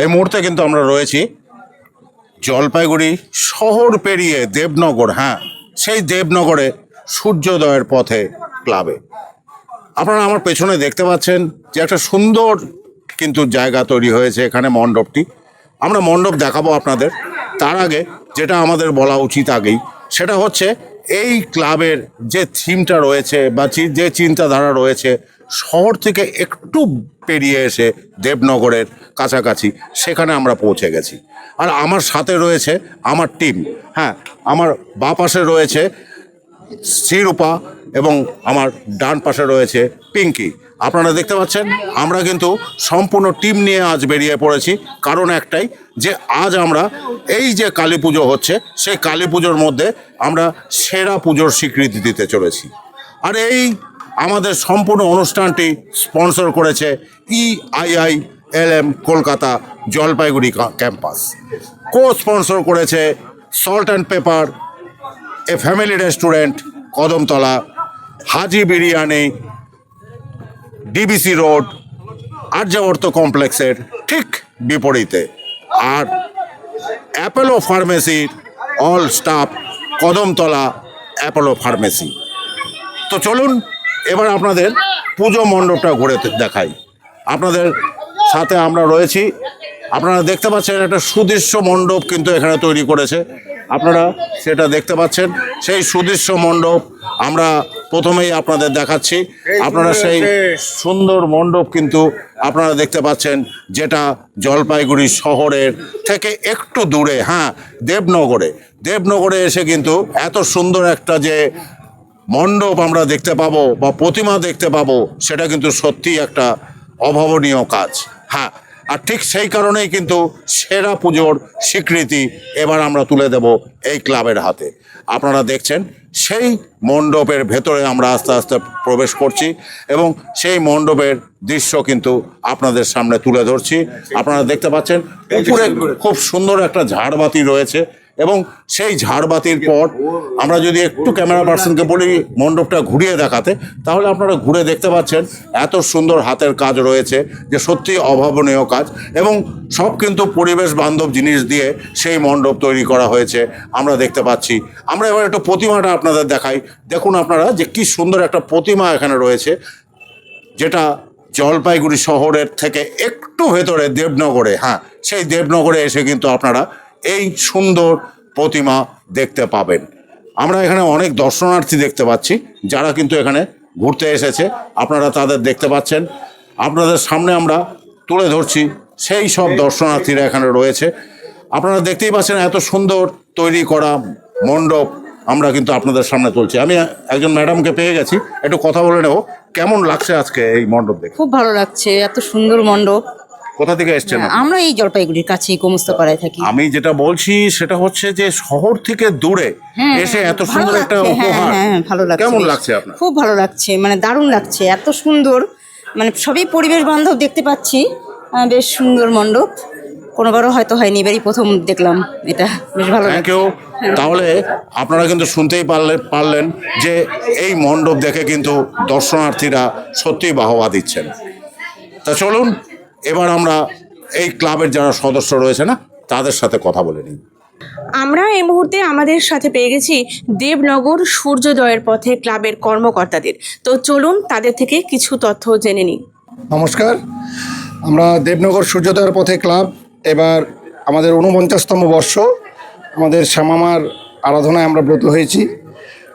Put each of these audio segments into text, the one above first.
এই মুহূর্তে কিন্তু আমরা রয়েছি জলপাইগুড়ি শহর পেরিয়ে দেবনগর হ্যাঁ সেই দেবনগরে সূর্যোদয়ের পথে ক্লাবে আপনারা আমার পেছনে দেখতে পাচ্ছেন যে একটা সুন্দর কিন্তু জায়গা তৈরি হয়েছে এখানে মণ্ডপটি। আমরা মণ্ডপ দেখাবো আপনাদের। তার আগে যেটা আমাদের বলা উচিত আগেই, সেটা হচ্ছে এই ক্লাবের যে থিমটা রয়েছে বা যে চিন্তাধারা রয়েছে শহর থেকে একটু পেরিয়ে এসে দেবনগরের কাছাকাছি, সেখানে আমরা পৌঁছে গেছি। আর আমার সাথে রয়েছে আমার টিম। হ্যাঁ আমার বাঁ পাশে রয়েছে শ্রীরূপা এবং আমার ডান পাশে রয়েছে পিঙ্কি। আপনারা দেখতে পাচ্ছেন, আমরা কিন্তু সম্পূর্ণ টিম নিয়ে আজ বেরিয়ে পড়েছি। কারণ একটাই যে আজ আমরা এই যে কালী পুজো হচ্ছে, সেই কালী পুজোর মধ্যে আমরা সেরা পুজোর স্বীকৃতি দিতে চলেছি। আর এই আমাদের সম্পূর্ণ অনুষ্ঠানটি স্পন্সর করেছে EII L M Kolkata Jalpaiguri campus. Co sponsor করেছে salt and pepper a family restaurant Kadamtala, Haji biryani DBC road Aryavarta কমপ্লেক্সের ঠিক বিপরীতে। আর Apollo ফার্মেসির all staff Kadamtala Apollo pharmacy তো চলুন এবার আপনাদের পুজো মণ্ডপটা ঘুরে দেখাই। আপনাদের সাথে আমরা রয়েছি। আপনারা দেখতে পাচ্ছেন একটা সুদৃশ্য মণ্ডপ কিন্তু এখানে তৈরি করেছে। আপনারা সেটা দেখতে পাচ্ছেন। সেই সুদৃশ্য মণ্ডপ আমরা প্রথমেই আপনাদের দেখাচ্ছি। আপনারা সেই সুন্দর মণ্ডপ কিন্তু আপনারা দেখতে পাচ্ছেন যেটা জলপাইগুড়ি শহরের থেকে একটু দূরে হ্যাঁ দেবনগরে। দেবনগরে এসে কিন্তু এত সুন্দর একটা যে মণ্ডপ আমরা দেখতে পাবো বা প্রতিমা দেখতে পাবো, সেটা কিন্তু সত্যিই একটা অভাবনীয় কাজ। হ্যাঁ আর ঠিক সেই কারণেই কিন্তু সেরা পুজোর স্বীকৃতি এবার আমরা তুলে দেব এই ক্লাবের হাতে। আপনারা দেখছেন, সেই মণ্ডপের ভেতরে আমরা আস্তে আস্তে প্রবেশ করছি এবং সেই মণ্ডপের দৃশ্য কিন্তু আপনাদের সামনে তুলে ধরছি। আপনারা দেখতে পাচ্ছেন, উপরে খুব সুন্দর একটা ঝাড়বাতি রয়েছে। এবং সেই ঝাড়বাতির পর আমরা যদি একটু ক্যামেরা পার্সনকে বলি, মণ্ডপটা ঘুরিয়ে দেখাতে, তাহলে আপনারা ঘুরে দেখতে পাচ্ছেন এত সুন্দর হাতের কাজ রয়েছে, যে সত্যি অভাবনীয় কাজ। এবং সব কিন্তু পরিবেশ বান্ধব জিনিস দিয়ে সেই মণ্ডপ তৈরি করা হয়েছে, আমরা দেখতে পাচ্ছি। আমরা এবার একটু প্রতিমাটা আপনাদের দেখাই। দেখুন আপনারা যে কি সুন্দর একটা প্রতিমা এখানে রয়েছে, যেটা জলপাইগুড়ি শহরের থেকে একটু ভেতরে দেবনগরে হ্যাঁ সেই দেবনগরে এসে কিন্তু আপনারা এই সুন্দর প্রতিমা দেখতে পাবেন। আমরা এখানে অনেক দর্শনার্থী দেখতে পাচ্ছি, যারা কিন্তু এখানে ঘুরতে এসেছে। আপনারা তাদের দেখতে পাচ্ছেন। আপনাদের সামনে আমরা তুলে ধরছি, সেই সব দর্শনার্থীরা এখানে রয়েছে। আপনারা দেখতেই পাচ্ছেন এত সুন্দর তৈরি করা মণ্ডপ আমরা কিন্তু আপনাদের সামনে তুলছি। আমি একজন ম্যাডামকে পেয়ে গেছি, একটু কথা বলে নেব। কেমন লাগছে আজকে এই মণ্ডপ দেখে? খুব ভালো লাগছে, এত সুন্দর মণ্ডপ। কোথা থেকে এসছেন আপনি? আমরা এই জলপাইগুড়ির কাছেই গোমস্তাপাড়ায় থাকি। আমি যেটা বলছি সেটা হচ্ছে যে শহর থেকে দূরে হ্যাঁ, এসে এত সুন্দর একটা হ্যাঁ, উপহার। হ্যাঁ, হ্যাঁ, ভালো লাগছে কেমন লাগছে আপনার? খুব ভালো লাগছে মানে দারুণ লাগছে এত সুন্দর। মানে সবই পরিবেশ বান্ধব দেখতে পাচ্ছি বেশ সুন্দর মণ্ডপ। কোনোবারও হয়তো হয়নি এবারই প্রথম দেখলাম এটা বেশ ভালো থ্যাংক ইউ তাহলে আপনারা কিন্তু শুনতেই পারলে পারলেন যে এই মণ্ডপ দেখে কিন্তু দর্শনার্থীরা সত্যিই বাহবা দিচ্ছেন। তা চলুন এবার আমরা এই ক্লাবের যারা সদস্য রয়েছে না তাদের সাথে কথা বলে নিই। আমরা এই মুহূর্তে আমাদের সাথে পেয়ে গেছি দেবনগর সূর্যোদয়ের পথে ক্লাবের কর্মকর্তাদের। তো চলুন তাদের থেকে কিছু তথ্য জেনে নিই। নমস্কার। আমরা দেবনগর সূর্যোদয়ের পথে ক্লাব এবার আমাদের ঊনপঞ্চাশতম বর্ষ আমাদের শ্যামামার আরাধনায় আমরা ব্রত হয়েছি।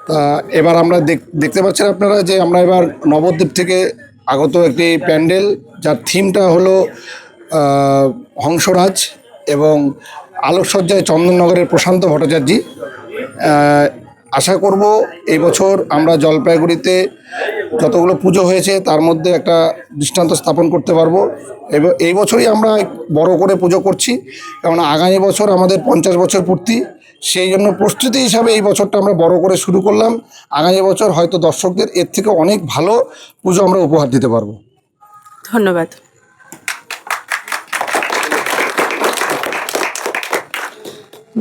তা এবার আমরা দেখ- দেখতে পাচ্ছেন আপনারা যে আমরা এবার নবদ্বীপ থেকে আগত একটি প্যান্ডেল, যার থিমটা হলো হংসরাজ এবং আলোকসজ্জায় চন্দননগরের প্রশান্ত ভট্টাচার্য। আশা করব এই বছর আমরা জলপাইগুড়িতে যতগুলো পুজো হয়েছে, তার মধ্যে একটা দৃষ্টান্ত স্থাপন করতে পারব। এবং, এই বছরই আমরা বড় করে পুজো করছি কারণ আগামী বছর আমাদের পঞ্চাশ বছর পূর্তি। সেই জন্য প্রস্তুতি হিসাবে এই বছরটা আমরা বড় করে শুরু করলাম। আগামী বছর হয়তো দর্শকদের এর থেকে অনেক ভালো পুজো আমরা উপহার দিতে পারব। ধন্যবাদ।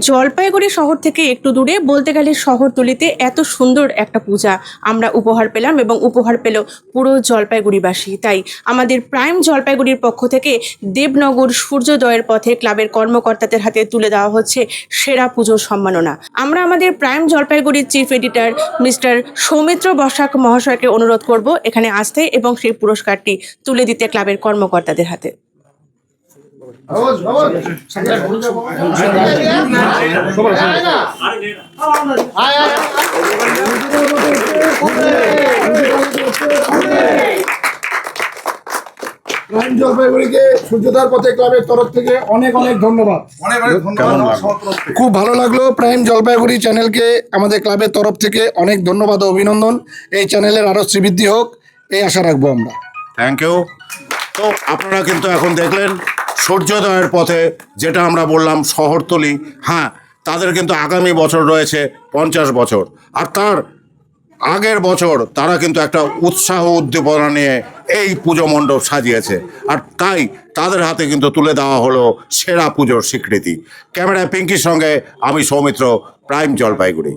জলপাইগুড়ি শহর থেকে একটু দূরে বলতে গেলে শহরতলিতে এত সুন্দর একটা পূজা। আমরা উপহার পেলাম এবং উপহার পেল পুরো জলপাইগুড়িবাসী। তাই আমাদের প্রাইম জলপাইগুড়ির পক্ষ থেকে দেবনগর সূর্যোদয়ের পথে ক্লাবের কর্মকর্তাদের হাতে তুলে দেওয়া হচ্ছে সেরা পুজোর সম্মাননা। আমরা আমাদের প্রাইম জলপাইগুড়ির chief editor mister Soumitra Basak মহাশয়কে অনুরোধ করব এখানে আসতে এবং সেই পুরস্কারটি তুলে দিতে ক্লাবের কর্মকর্তাদের হাতে। জলপাইগুড়িকে পথে ক্লাবের তরফ থেকে অনেক অনেক ধন্যবাদ। খুব ভালো লাগল প্রাইম জলপাইগুড়ি চ্যানেলকে আমাদের ক্লাবের তরফ থেকে অনেক ধন্যবাদ ও অভিনন্দন। এই চ্যানেলের আরও শ্রীবৃদ্ধি হোক এই আশা রাখব আমরা। থ্যাংক ইউ তো আপনারা কিন্তু এখন দেখলেন সূর্যোদয়ের পথে যেটা আমরা বললাম শহরতলি হ্যাঁ তাদের কিন্তু আগামী বছর রয়েছে পঞ্চাশ বছর। আর তার আগের বছর তারা কিন্তু একটা উৎসাহ উদ্দীপনা নিয়ে এই পুজো মণ্ডপ সাজিয়েছে। আর তাই তাদের হাতে কিন্তু তুলে দেওয়া হলো সেরা পুজোর স্বীকৃতি। ক্যামেরায় পিঙ্কির সঙ্গে আমি সৌমিত্র, প্রাইম জলপাইগুড়ি।